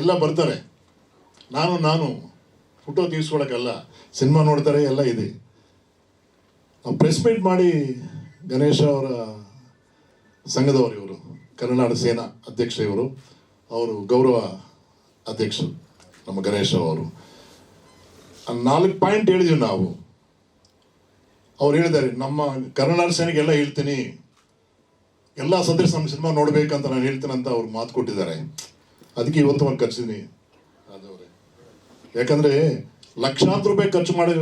ಎಲ್ಲ ಬರ್ತಾರೆ. ನಾನು ನಾನು ಫೋಟೋ ತೀರಿಸ್ಕೊಳಕ್ಕೆಲ್ಲ ಸಿನಿಮಾ ನೋಡ್ತಾರೆ, ಎಲ್ಲ ಇದೆ. ನಾವು ಪ್ರೆಸ್ ಮೀಟ್ ಮಾಡಿ ಗಣೇಶ ಅವರ ಸಂಘದವರು ಇವರು, ಕನ್ನಡ ಸೇನಾ ಅಧ್ಯಕ್ಷ ಇವರು, ಅವರು ಗೌರವ ಅಧ್ಯಕ್ಷರು, ನಮ್ಮ ಗಣೇಶ ಅವರು. ನಾಲ್ಕು ಪಾಯಿಂಟ್ ಹೇಳಿದೀವಿ ನಾವು. ಅವ್ರು ಹೇಳಿದ್ದಾರೆ, ನಮ್ಮ ಕರ್ನಾಡಸೇನೆಗೆ ಎಲ್ಲ ಹೇಳ್ತೀನಿ. ಎಲ್ಲ ಸದಸ್ಯರು ನಮ್ಮ ಸಿನಿಮಾ ನೋಡ್ಬೇಕಂತ ನಾನು ಹೇಳ್ತೀನಿ ಅಂತ ಅವ್ರು ಮಾತು ಕೊಟ್ಟಿದ್ದಾರೆ. ಅದಕ್ಕೆ ಇವತ್ತು ಒಂದು ಕರ್ಸಿದ್ದೀನಿ ಅದವ್ರೆ ಯಾಕಂದ್ರೆ ಲಕ್ಷಾಂತರ ರೂಪಾಯಿ ಖರ್ಚು ಮಾಡಿ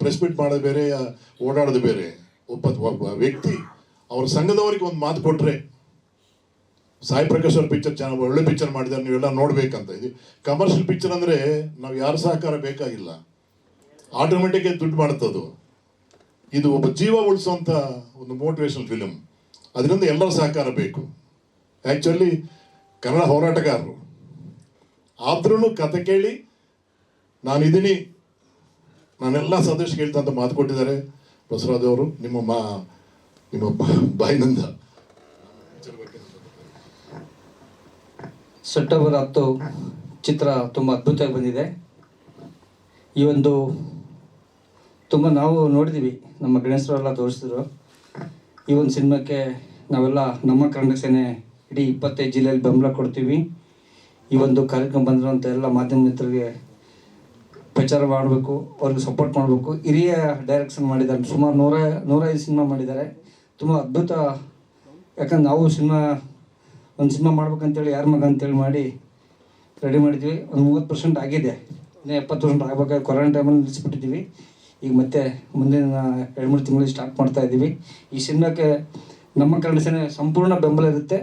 ಪ್ರೆಸ್ ಮೀಟ್ ಮಾಡೋದು ಬೇರೆ, ಓಡಾಡೋದು ಬೇರೆ. ಒಬ್ಬ ಒಬ್ಬ ವ್ಯಕ್ತಿ ಅವ್ರ ಸಂಘದವರಿಗೆ ಒಂದು ಮಾತು ಕೊಟ್ಟರೆ ಸಾಯಿ ಪ್ರಕಾಶ್ ಅವ್ರ ಪಿಕ್ಚರ್ ಚೆನ್ನಾಗಿ, ಒಳ್ಳೆ ಪಿಕ್ಚರ್ ಮಾಡಿದ್ದಾರೆ, ನೀವೆಲ್ಲ ನೋಡಬೇಕಂತ. ಇದು ಕಮರ್ಷಿಯಲ್ ಪಿಕ್ಚರ್ ಅಂದ್ರೆ ನಾವು ಯಾರ ಸಹಕಾರ ಬೇಕಾಗಿಲ್ಲ. ಆಟೋಮೆಟಿಕ್ ದುಡ್ಡು ಮಾಡುತ್ತದು ಇದು ಒಬ್ಬ ಜೀವ ಉಳಿಸುವಂತ ಒಂದು ಮೋಟಿವೇಶನ್ ಫಿಲಮ್ ಅದರಿಂದ ಎಲ್ಲರ ಸಹಕಾರ ಬೇಕು. ಆ್ಯಕ್ಚುಲಿ ಕನ್ನಡ ಹೋರಾಟಗಾರರು ಆದ್ರೂ ಕತೆ ಕೇಳಿ ನಾನಿದ್ದೀನಿ. ನಾನೆಲ್ಲ ಸದಸ್ಯ ಕೇಳ್ತಾ ಅಂತ ಮಾತು ಕೊಟ್ಟಿದ್ದಾರೆ. ಬಸವರಾಜ್ ಅವರು, ನಿಮ್ಮ ಮಾ, ನಿಮ್ಮ ಬಾಯಿನಿಂದ. ಸೆಪ್ಟೆಂಬರ್ ಹತ್ತು ಚಿತ್ರ ತುಂಬ ಅದ್ಭುತವಾಗಿ ಬಂದಿದೆ. ಈ ಒಂದು ತುಂಬ ನಾವು ನೋಡಿದ್ದೀವಿ ನಮ್ಮ ಗಣೇಶರೆಲ್ಲ ತೋರಿಸಿದ್ರು. ಈ ಒಂದು ಸಿನಿಮಾಕ್ಕೆ ನಾವೆಲ್ಲ ನಮ್ಮ ಕನ್ನಡ ಸೇನೆ ಇಡೀ ಇಪ್ಪತ್ತೈದು ಜಿಲ್ಲೆಯಲ್ಲಿ ಬೆಂಬಲ ಕೊಡ್ತೀವಿ. ಈ ಒಂದು ಕಾರ್ಯಕ್ರಮ ಬಂದಿರುವಂಥ ಎಲ್ಲ ಮಾಧ್ಯಮ ಮಿತ್ರರಿಗೆ ಪ್ರಚಾರ ಮಾಡಬೇಕು, ಅವ್ರಿಗೆ ಸಪೋರ್ಟ್ ಮಾಡಬೇಕು. ಹಿರಿಯ ಡೈರೆಕ್ಷನ್ ಮಾಡಿದ್ದಾರೆ. ಸುಮಾರು ನೂರ, ನೂರೈದು ಸಿನಿಮಾ ಮಾಡಿದ್ದಾರೆ. ತುಂಬ ಅದ್ಭುತ, ಯಾಕಂದ್ರೆ ನಾವು ಸಿನಿಮಾ, ಒಂದು ಸಿನಿಮಾ ಮಾಡ್ಬೇಕಂತೇಳಿ, ಯಾರ ಮಗ ಅಂತೇಳಿ ಮಾಡಿ ರೆಡಿ ಮಾಡಿದ್ವಿ. ಒಂದು ಮೂವತ್ತು ಪರ್ಸೆಂಟ್ ಆಗಿದೆ. ಇನ್ನೂ ಎಪ್ಪತ್ತು ಪರ್ಸೆಂಟ್ ಆಗಬೇಕಾದ್ರೆ ಕೊರೋನಾ ಟೈಮಲ್ಲಿ ನಿಲ್ಲಿಸ್ಬಿಟ್ಟಿದ್ದೀವಿ. ಈಗ ಮತ್ತೆ ಮುಂದಿನ ಎರಡು, ಮೂರು ತಿಂಗಳಿಗೆ ಸ್ಟಾರ್ಟ್ ಮಾಡ್ತಾ ಇದ್ದೀವಿ ಈ ಸಿನಿಮಾಕ್ಕೆ ನಮ್ಮ ಕನ್ನಡ ಸಂಪೂರ್ಣ ಬೆಂಬಲ ಇರುತ್ತೆ.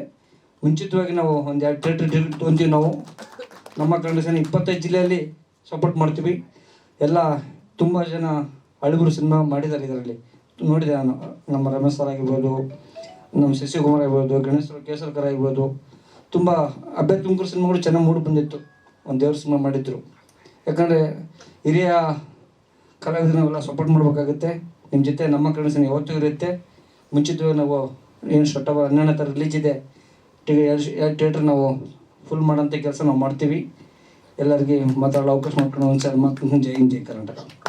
ಮುಂಚಿತವಾಗಿ ನಾವು ಒಂದು ಎರಡು ಥಿಯೇಟ್ರ್ ಟಿಕೆಟ್ ತೊಗೊಂತೀವಿ ನಾವು. ನಮ್ಮ ಕನ್ನಡ ಸೇನೆ ಇಪ್ಪತ್ತೈದು ಜಿಲ್ಲೆಯಲ್ಲಿ ಸಪೋರ್ಟ್ ಮಾಡ್ತೀವಿ. ಎಲ್ಲ ತುಂಬ ಜನ ಅಳುಗುರು ಸಿನಿಮಾ ಮಾಡಿದ್ದಾರೆ ಇದರಲ್ಲಿ. ನೋಡಿದೆ ನಾನು, ನಮ್ಮ ರಮೇಶ್ ಸರ್ ಆಗಿರ್ಬೋದು, ನಮ್ಮ ಶಶಿಕುಮಾರ್ ಆಗಿರ್ಬೋದು, ಗಣೇಶ್ ಕೇಸರ್ಕರ್ ಆಗಿರ್ಬೋದು. ತುಂಬ ಅಭ್ಯ ತುಮಕೂರು ಸಿನಿಮಾಗಳು ಚೆನ್ನಾಗಿ ಮೂಡಿ ಬಂದಿತ್ತು. ಒಂದು ದೇವ್ರ ಸಿನಿಮಾ ಮಾಡಿದ್ರು. ಯಾಕಂದರೆ ಹಿರಿಯ ಕಲಾವಿದರು ನಾವೆಲ್ಲ ಸಪೋರ್ಟ್ ಮಾಡಬೇಕಾಗುತ್ತೆ. ನಿಮ್ಮ ಜೊತೆ ನಮ್ಮ ಸಿನಿಮಾ ಯಾವತ್ತೂ ಇರುತ್ತೆ. ಮುಂಚಿತವಾಗಿ ನಾವು ಏನು ಶಟ್ಟವ ಹನ್ನೆರಡನೇ ಥರ ರಿಲೀಜ್ ಇದೆ. ಎರಡು ಎರಡು ಥಿಯೇಟ್ರ್ ನಾವು ಫುಲ್ ಮಾಡೋಂಥ ಕೆಲಸ ನಾವು ಮಾಡ್ತೀವಿ. ಎಲ್ಲರಿಗೆ ಮಾತಾಡೋ ಅವಕಾಶ ಮಾಡ್ಕೊಂಡು ಒಂದು ಸಲ ಮಾತು ಜೈ ಹಿಂದ್, ಜೈ ಕರ್ನಾಟಕ.